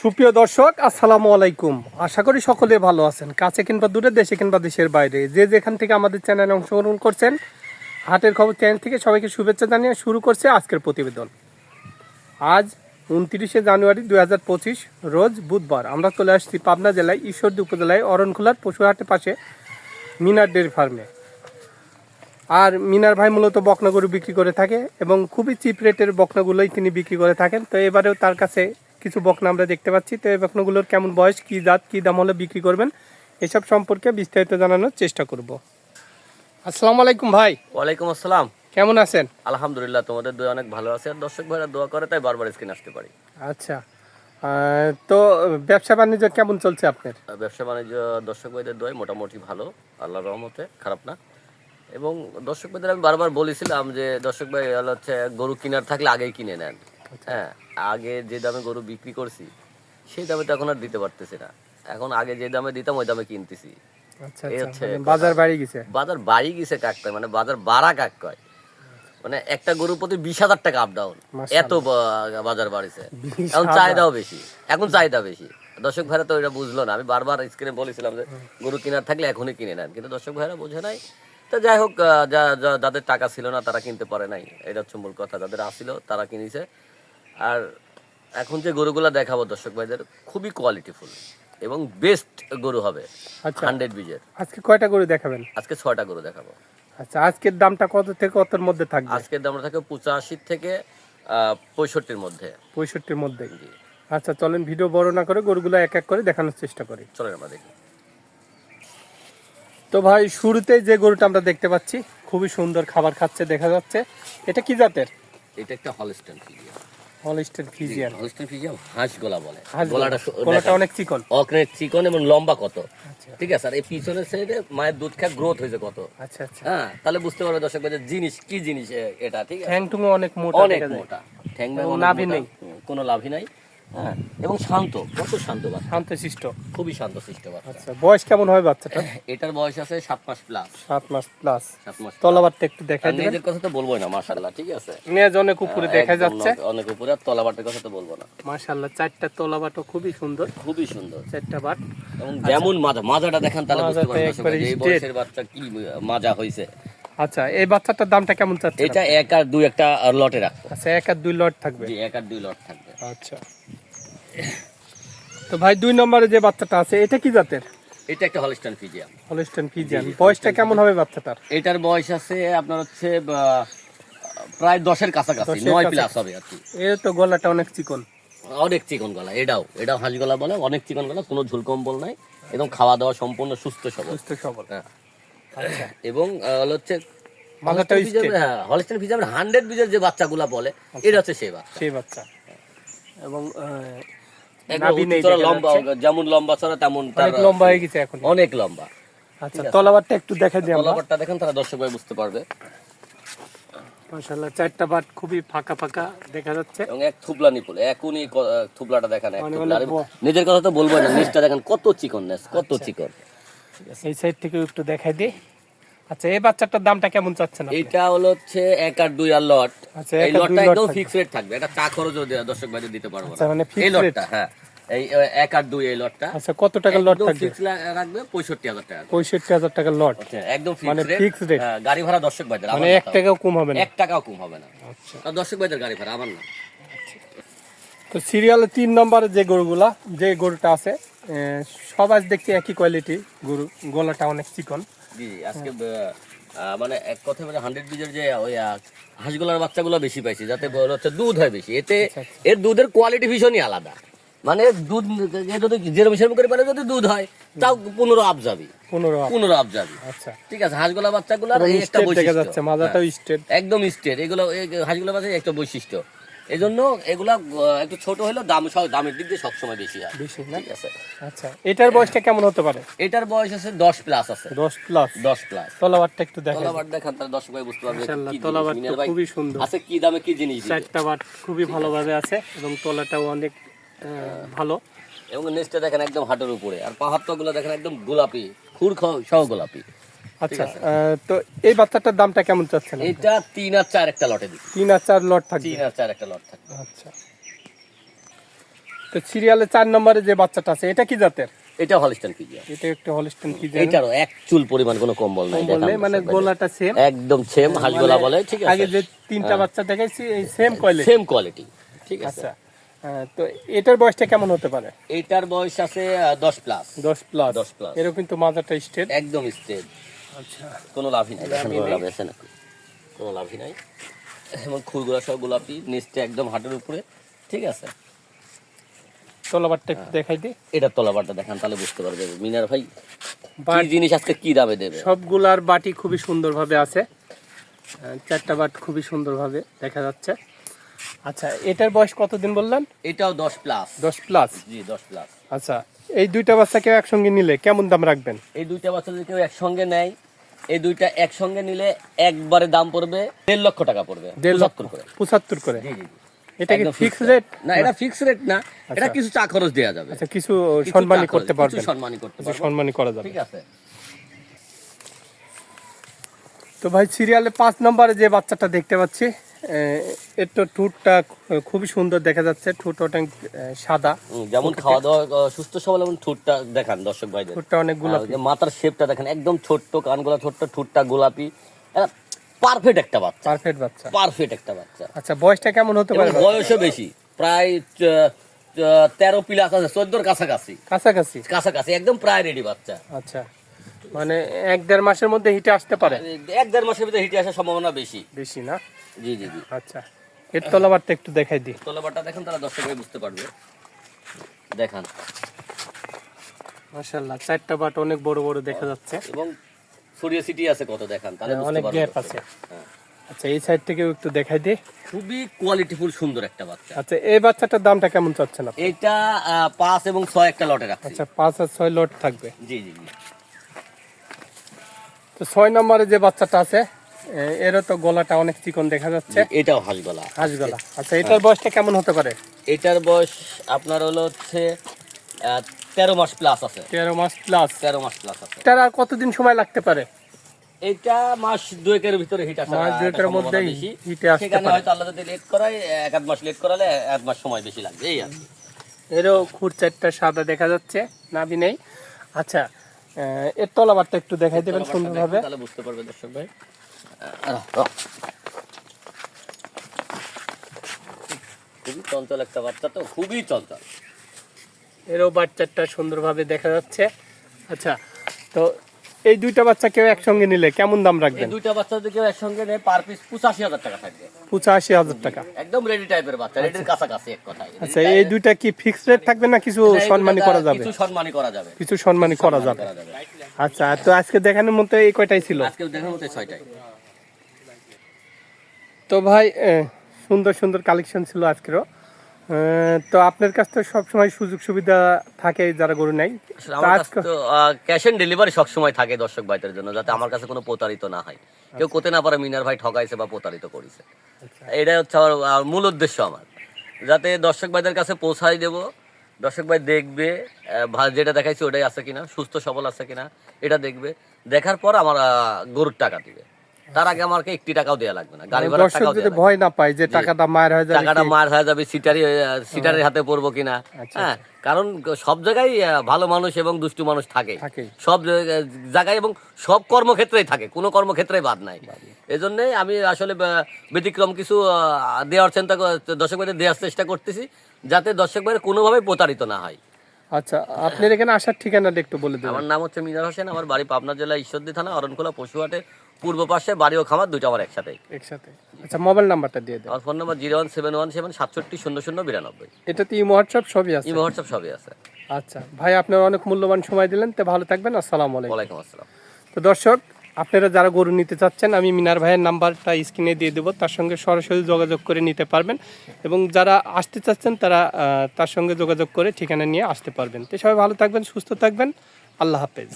সুপ্রিয় দর্শক, আসসালামু আলাইকুম। আশা করি সকলে ভালো আছেন, কাছে কিংবা দূরে, দেশে কিংবা দেশের বাইরে। যে যেখান থেকে আমাদের চ্যানেলে অংশগ্রহণ করছেন, হাটের খবর, চ্যানেল থেকে সবাইকে শুভেচ্ছা জানিয়ে শুরু করছে আজকের প্রতিবেদন। আজ উনত্রিশে জানুয়ারি দুই হাজার পঁচিশ, রোজ বুধবার। আমরা চলে আসছি পাবনা জেলায়, ঈশ্বরদী উপজেলায়, অরণখোলার পশুহাটের পাশে মিনার ডেয়ারি ফার্মে। আর মিনার ভাই মূলত বকনাগরু বিক্রি করে থাকে এবং খুবই চিপ রেটের বকনাগুলোই তিনি বিক্রি করে থাকেন। তো এবারেও তার কাছে কিছু বকনা আমরা দেখতে পাচ্ছি। তো এই বকনাগুলোর কেমন বয়স কী জাত কী দাম হলে বিক্রি করবেন এসব সম্পর্কে বিস্তারিত জানানোর চেষ্টা করব। আসসালামু আলাইকুম ভাই। ওয়ালাইকুম আসসালাম। কেমন আছেন? আলহামদুলিল্লাহ তোমাদের দুই অনেক ভালো আছে। আর দর্শক ভাইরা দোয়া করে তাই বারবার স্ক্রিন আসতে পারি। আচ্ছা। তো ব্যবসা বাণিজ্য কেমন চলছে আপনার? ব্যবসা বাণিজ্য দর্শক ভাইদের দোয়াই মোটামুটি ভালো। আল্লাহর রহমতে খারাপ না। এবং দর্শক ভাইদের আমি বারবার বলেছিলাম যে দর্শক ভাই হচ্ছে গরু কিনার থাকলে আগেই কিনে নেন। হ্যাঁ আগে যে দামে গরু বিক্রি করছি সেই দামে তো এখন আর দিতে পারতেছি না। এখন আগে যে দামে দিতাম ওই দামে কিনতেছি। আচ্ছা আচ্ছা মানে বাজার বাড়ি গেছে। বাজার বাড়ি গেছে কাক কয় মানে বাজার বাড়া কাক কয়। মানে একটা গরুর প্রতি বিশ হাজার টাকা আপ ডাউন এত বাজার বাড়িছে। এখন চাহিদাও বেশি। এখন চাহিদা বেশি। দর্শক ভাইরা তো এটা বুঝলো না। আমি বারবার স্ক্রিনে বলেছিলাম যে গরু কেনার থাকলে এখনই কিনে নেন। কিন্তু দর্শক ভাইরা বোঝে নাই। তো যাই হোক যাদের টাকা ছিল না তারা কিনতে পারে নাই। এটা হচ্ছে মূল কথা। যাদের আসছিল তারা কিনেছে। আর এখন যে গরুগুলা দেখাবো দর্শক ভাইদের খুবই কোয়ালিটিফুল এবং বেস্ট গরু হবে আচ্ছা। হান্ড্রেড বিজের। আজকে কয়টা গরু দেখাবেন? আজকে ছয়টা গরু দেখাবো। আচ্ছা আজকের দামটা কত থেকে কতর মধ্যে থাকবে? আজকের দামটা থাকে পঁচাশি থেকে পঁয়ষট্টির মধ্যে। পঁয়ষট্টির মধ্যে। আচ্ছা চলেন ভিডিও বড় না করে গরুগুলো এক এক করে দেখানোর চেষ্টা করি। চলেন আমরা দেখি। তো ভাই শুরুতে যে গরুটা আমরা দেখতে পাচ্ছি খুবই সুন্দর খাবার খাচ্ছে দেখা যাচ্ছে। এটা কি জাতের? এটা একটা Holstein Friesian Holstein Friesian. Holstein Friesian হাঁস গলা বলে। গলাটা গলাটা অনেক চিকন। অনেক চিকন এবং লম্বা কত? আচ্ছা। ঠিক আছে আর এই পিছনের সাইডে মায়ের দুধ খায় গ্রোথ হয়েছে কত? আচ্ছা আচ্ছা। হ্যাঁ তাহলে বুঝতে পারবে দর্শক যে জিনিস কি জিনিস এটা ঠিক আছে? ঠ্যাং অনেক মোটা অনেক মোটা। ঠ্যাং নাভি নেই। কোনো লাভই নাই। হ্যাঁ এবং শান্ত কত শান্ত বাচ্চা। শান্তশিষ্ট খুবই বাচ্চা। আচ্ছা বয়স কেমন হয় বাচ্চাটা এটার বয়স আছে সাত মাস প্লাস সাত মাস প্লাস সাত মাস তলাবারটা একটু আর দেখাই দিবেন। নিজের কথা তো বলবোই না ঠিক আছে? নেজ অনেক উপরে দেখা যাচ্ছে। অনেক- উপরে আর তলাবাটের কথা তো বলব না। চারটা তলাবাটও খুবই সুন্দর। খুবই সুন্দর। চারটা বাট। এবং যেমন মাজা মাজাটা দেখেন তাহলে বুঝতে পারবেন এই বয়সের বাচ্চা কি মাজা হয়েছে আচ্ছা এই বাচ্চাটার দামটা কেমন চাচ্ছে এটা এক আর দুই একটা লটে রাখব। আচ্ছা এক আর দুই লট থাকবে। জি এক আর দুই লট থাকবে। আচ্ছা। তো ভাই দুই নম্বরে যে বাচ্চাটা আছে এটা কি জাতের? এটা একটা হলস্টাইন ফিজিয়াম। হলিস্টন ফিজিয়ান বয়সটা কেমন হবে বাচ্চাটার? এটার বয়স আছে আপনার হচ্ছে প্রায় দশের কাছাকাছি নয়। প্লাস হবে আর কি। এর তো গলাটা অনেক চিকন। অনেক চিকন গলা এটাও এটাও হাঁস গলা বলে অনেক চিকন গলা কোনো ঝুল কম্বল নাই। এবং খাওয়া দাওয়া সম্পূর্ণ সুস্থ সবল। সুস্থ সবল। হ্যাঁ। আচ্ছা এবং হচ্ছে হ্যাঁ হলস্টাইন ফিজিয়ামের হান্ড্রেড বিজের যে বাচ্চাগুলা বলে এটা হচ্ছে সেই বাচ্চা। সেই বাচ্চা। এবং লম্বা যেমন লম্বা চড়া তেমন লম্বা হয়ে গেছে এখন। অনেক লম্বা। আচ্ছা তলাবারটা একটু দেখাই দিই তলাবারটা দেখেন তারা দর্শক ভাই বুঝতে পারবে। মাশাআল্লাহ চারটা বাট খুবই ফাঁকা ফাঁকা দেখা যাচ্ছে। এবং এক থুবলা নিপুল এখনই থুবলাটা দেখেন এক মানে। নিজের কথা তো বলব না নিচটা দেখেন কত চিকননেস কত আচ্ছা। চিকন। এই সাইড থেকে একটু দেখাই দিই। আচ্ছা এই বাচ্চাটার দামটা কেমন চাচ্ছেন? এটা হলো হচ্ছে এক আর দুই আর লট। আচ্ছা, এই লটটা একদম ফিক্স রেট থাকবে। এটা চা খরচও দর্শক ভাইদের দিতে পারব আচ্ছা, মানে fixed এই rate? লটটা হ্যাঁ। এই এক আর দুই এই লটটা। আচ্ছা কত টাকার লট থাকবে? ফিক্স রাখবে পঁয়ষট্টি হাজার টাকা পঁয়ষট্টি হাজার টাকার লট। আচ্ছা, একদম মানে ফিক্স রেট গাড়ি ভাড়া দর্শক ভাইদের মানে এক টাকাও কম হবে না। এক টাকাও কম হবে না। আচ্ছা। দর্শক ভাইদের গাড়ি ভাড়া আমার না। তো সিরিয়ালে তিন নম্বরে যে গরুগুলা যে গরুটা আছে এ, সব আজ দেখছি একই কোয়ালিটি গরু গলাটা অনেক চিকন। জি জি, আজকে মানে এক কথা মানে হান্ড্রেড বিজের যে ওই হাঁসগুলোর বাচ্চাগুলো বেশি পাইছি যাতে হচ্ছে দুধ হয় বেশি। এতে আচ্ছা, এর দুধের কোয়ালিটি ভীষণই আলাদা। মানে দুধ যদি যেরকম সেরকম করে পারে যদি দুধ হয় তাও পনেরো আপ যাবি। পনেরো পনেরো আপ যাবি। আচ্ছা। ঠিক আছে হাঁসগুলা বাচ্চাগুলোর এই একটা বৈশিষ্ট্য। হ্যাঁ, একদম স্টেট। এগুলো হাঁসগুলো বাচ্চা একটা বৈশিষ্ট্য। এই জন্য এগুলা একটু ছোট হলেও দাম দামের দিক দিয়ে সবসময় বেশি হয়। বেশি ঠিক আছে। আচ্ছা এটার বয়সটা কেমন হতে পারে? এটার বয়স আছে দশ প্লাস আছে। দশ প্লাস দশ প্লাস তলাবারটা একটু দেখা তলাবার দেখান তার দর্শক ভাই বুঝতে পারবে। তলাবার খুবই সুন্দর। আছে কি দামে কি জিনিস। চারটা বাট খুবই ভালোভাবে আছে এবং তলাটাও অনেক ভালো। এবং নেক্সটটা দেখেন একদম হাটের উপরে। আর পাহাড়টা গুলো দেখেন একদম গোলাপি খুর খাও- সহ গোলাপি। আচ্ছা তো এই বাচ্চাটার দামটা কেমন চাচ্ছেন এটা তিন আর চার একটা লটে দিচ্ছি তিন আর চার লট থাকবে? তিন আর চার একটা লট থাকবে। আচ্ছা। তো সিরিয়ালে চার নম্বরে যে বাচ্চাটা আছে এটা কি জাতের? এটা হলিস্টান পিজিয়া এটা একটু হলিস্টন কি এটারও এক চুল পরিমাণ কোনো কম্বল নাই দেখান মানে গোলাটা সেম একদম সেম হাঁসগোলা বলে ঠিক আগে যে তিনটা বাচ্চা দেখাইছি এই সেম কয়লে সেম কোয়ালিটি ঠিক আছে। আচ্ছা হ্যাঁ, তো এটার বয়সটা কেমন হতে পারে? এইটার বয়স আছে দশ প্লাস দশ প্লাস 10 plus। এরও কিন্তু মাজারটা স্টেট একদম আচ্ছা কোনো লাভই নাই দেখেন কোনো লাভ আছে নাকি কোনো লাভই নাই। এবং খুরগুলা সব গোলাপি নিচটা একদম হাটের উপরে ঠিক আছে? তলাবারটা একটু দেখাই দিই এটা তলাবারটা দেখান তাহলে বুঝতে পারবে। মিনার ভাই কি জিনিস আজকে কি দামে দেবে? সবগুলার বাটি খুবই সুন্দরভাবে আছে। চারটা বাট খুবই সুন্দরভাবে দেখা যাচ্ছে। আচ্ছা এটার বয়স কতদিন বললেন? এটাও দশ প্লাস দশ প্লাস জি দশ প্লাস আচ্ছা এই দুইটা বাচ্চাকে একসঙ্গে নিলে কেমন দাম রাখবেন? এই দুইটা বাচ্চা যদি কেউ একসঙ্গে নেয় এই দুইটা একসঙ্গে নিলে একবারে দাম পড়বে দেড় লক্ষ টাকা পড়বে দেড় লক্ষ পঁচাত্তর করে। পঁচাত্তর করে? জি জি জি। এটা কি ফিক্স রেট না এটা ফিক্স রেট না এটা কিছু চা খরচ দেওয়া যাবে। আচ্ছা কিছু সম্মানী করতে পারবে পারবেন কিছু সম্মানী করতে সম্মানী করা যাবে। ঠিক আছে। তো ভাই সিরিয়ালে পাঁচ নম্বরে যে বাচ্চাটা দেখতে পাচ্ছি এর তো ঠোঁটটা খুবই সুন্দর দেখা যাচ্ছে। ঠোঁট অনেক সাদা। যেমন খাওয়া দাওয়া সুস্থ সবল এবং ঠোঁটটা দেখান দর্শক ভাইদের। ঠোঁটটা অনেক গোলাপি। মাথার শেপটা দেখেন একদম ছোট্ট কানগুলা ছোট্ট ঠোঁটটা গোলাপি। পারফেক্ট একটা বাচ্চা। পারফেক্ট বাচ্চা। পারফেক্ট একটা বাচ্চা। আচ্ছা বয়সটা কেমন হতে পারে বয়সও বেশি। প্রায় তেরো প্লাস আছে চোদ্দোর কাছাকাছি। কাছাকাছি? কাছাকাছি একদম প্রায় রেডি বাচ্চা। আচ্ছা। মানে এক দেড় মাসের মধ্যে হিটে আসতে পারে? এক দেড় মাসের ভিতরে হিটে আসার সম্ভাবনা বেশি। বেশি না? জি জি জি। আচ্ছা। এর তলাবারটা একটু দেখাই দিই। তলাবারটা দেখেন তারা দর্শক বুঝতে পারবে। দেখান। মাশাআল্লাহ চারটা বাট অনেক বড় বড় দেখা যাচ্ছে। এবং সরিয়ে সিটি আছে কত দেখান তাহলে হ্যাঁ, অনেক গ্যাপ আছে। হ্যাঁ। আচ্ছা এই সাইড থেকেও একটু দেখাই দিই। খুবই কোয়ালিটিফুল সুন্দর একটা বাচ্চা। আচ্ছা এই বাচ্চাটার দামটা কেমন চাচ্ছেন আপনি? এটা আহ, পাঁচ এবং ছয় একটা লটে রাখছি। আচ্ছা পাঁচ আর ছয় লট থাকবে। জি জি জি। তো ছয় নম্বরে যে বাচ্চাটা আছে এরও তো গলাটা অনেক চিকন দেখা যাচ্ছে। এটাও হাঁস গলা হাঁস গলা আচ্ছা এটার বয়সটা কেমন হতে পারে? এটার বয়স আপনার হলো হচ্ছে তেরো মাস প্লাস আছে। তেরো মাস প্লাস তেরো মাস প্লাস আছে। এটার আর কতদিন সময় লাগতে পারে? এটা মাস দুয়েকের ভিতরে হিট আসে মাস দুয়েকের মধ্যেই হিটে আসতে সেখানে হয়তো আল্লাহ যদি লেট করায় এক আধ মাস লেট করালে এক মাস সময় বেশি লাগবে এই আর। এরও খুর চারটা সাদা দেখা যাচ্ছে নাভি নেই। আচ্ছা এর তলাবারটা একটু দেখাই দেবেন সুন্দর সুন্দরভাবে। তাহলে বুঝতে পারবে দর্শক ভাই। খুবই চঞ্চল একটা বাচ্চা তো খুবই চঞ্চল। এরও বাচ্চাটা সুন্দরভাবে দেখা যাচ্ছে। আচ্ছা তো এই দুইটা বাচ্চা কেউ একসঙ্গে নিলে কেমন দাম রাখবেন? দুইটা বাচ্চা যদি কেউ একসঙ্গে নেয় পার পিস পঁচাশি হাজার টাকা থাকবে। পঁচাশি হাজার টাকা। একদম রেডি টাইপের বাচ্চা রেডির কাছাকাছি এক কথায়। আচ্ছা এই দুইটা কি ফিক্স রেট থাকবে না কিছু সম্মানী করা যাবে? কিছু সম্মানী করা যাবে। কিছু সম্মানী করা যাবে। আচ্ছা তো আজকে দেখানোর মতো এই কয়টাই ছিল? আজকে দেখার মতো ছয়টাই। তো ভাই সুন্দর সুন্দর কালেকশন ছিল আজকেরও। তো আপনার কাছ থেকে সবসময় সুযোগ সুবিধা থাকে যারা গরু তো ক্যাশ অন ডেলিভারি সবসময় থাকে দর্শক ভাইদের জন্য যাতে আমার কাছে কোনো প্রতারিত না হয়। কেউ কোতে না পারে মিনার ভাই ঠকাইছে বা প্রতারিত করেছে। আচ্ছা। এটাই হচ্ছে আমার মূল উদ্দেশ্য আমার। যাতে দর্শক ভাইদের কাছে পৌঁছাই দেব দর্শক ভাই দেখবে যেটা দেখাইছি ওটাই আছে কিনা সুস্থ সবল আছে কিনা এটা দেখবে। দেখার পর আমার গরুর টাকা দিবে। তার আগে আমাকে একটি টাকাও দেওয়া লাগবে না গাড়ি ভাড়ার দর্শক টাকাও যদি। ভয় না পায় যে টাকাটা মায়ের হয়ে যাবে টাকাটা মার হয়ে যাবে সিটারি সিটারের হাতে পড়ব কিনা। আচ্ছা, হ্যাঁ কারণ সব জায়গায় ভালো মানুষ এবং দুষ্টু মানুষ থাকে। সব জায়গায় এবং সব কর্মক্ষেত্রেই থাকে কোনো কর্মক্ষেত্রেই বাদ নাই। এজন্য আমি আসলে ব্যতিক্রম কিছু দেওয়ার চিন্তা দর্শক ভাইদের দেওয়ার চেষ্টা করতেছি যাতে দর্শক ভাইয়ের কোনোভাবেই প্রতারিত না হয়। আচ্ছা আপনার এখানে আসার ঠিকানাটা একটু বলে দেবেন। আমার নাম হচ্ছে মিনার হোসেন আমার বাড়ি পাবনা জেলা ঈশ্বরদী থানা অরণখোলা পশুহাটে। পূর্ব পাশে বাড়ি ও খামার দুইটা আমার একসাথে। একসাথে। আচ্ছা মোবাইল নাম্বারটা দিয়ে দেন। আমার phone number zero one seven one seven সাতষট্টি শূন্য শূন্য বিরানব্বই। এটাতে ইমো হোয়াটসঅ্যাপ সবই আছে। ইমো হোয়াটসঅ্যাপ সবই আছে। আচ্ছা ভাই আপনার অনেক মূল্যবান সময় দিলেন তো ভালো থাকবেন আসসালামু আলাইকুম। ওয়ালাইকুম আসসালাম। তো দর্শক আপনারা যারা গরু নিতে চাচ্ছেন আমি মিনার ভাইয়ের নাম্বারটা স্ক্রিনে দিয়ে দেবো তার সঙ্গে সরাসরি যোগাযোগ করে নিতে পারবেন। এবং যারা আসতে চাচ্ছেন তারা তার সঙ্গে যোগাযোগ করে ঠিকানা নিয়ে আসতে পারবেন। তো সবাই ভালো থাকবেন সুস্থ থাকবেন আল্লাহ হাফেজ।